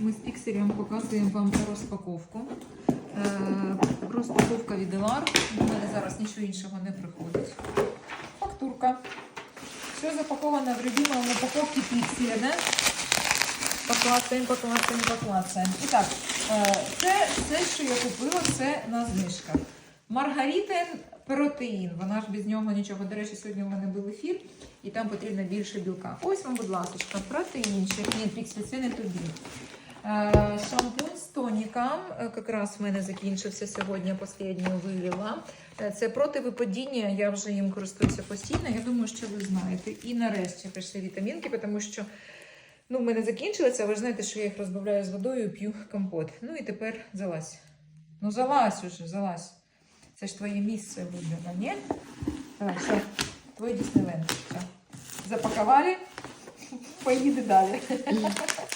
Ми з пікселем показуємо вам розпаковку. Е, Розпаковка від Елар. До мене зараз нічого іншого не приходить. Фактурка. Все запаковано в любимому упаковці пікселя? Поклацаємо, поклацаємо, поклацаємо. І так, е, це все, що я купила, це на знижках. Маргаритин протеїн. Вона ж без нього нічого. До речі, сьогодні у мене був ефір, і там потрібно більше білка. Ось вам, будь ласка, протеїнчик. Ні, піксель, це не тобі. Е, Шампунь з тоніком. Е, Якраз в мене закінчився сьогодні, останнього вилила. Е, Це проти випадіння, я вже їм користуюся постійно. Я думаю, що ви знаєте. І нарешті прийшли вітамінки, тому що ну, в мене закінчилися, ви ж знаєте, що я їх розбавляю з водою і п'ю компот. Ну і тепер залазь. Ну залазь уже, залазь. Це ж твоє місце улюблене, ні? Давай, все, твій Діснейленд. Все. Запакували, поїди далі.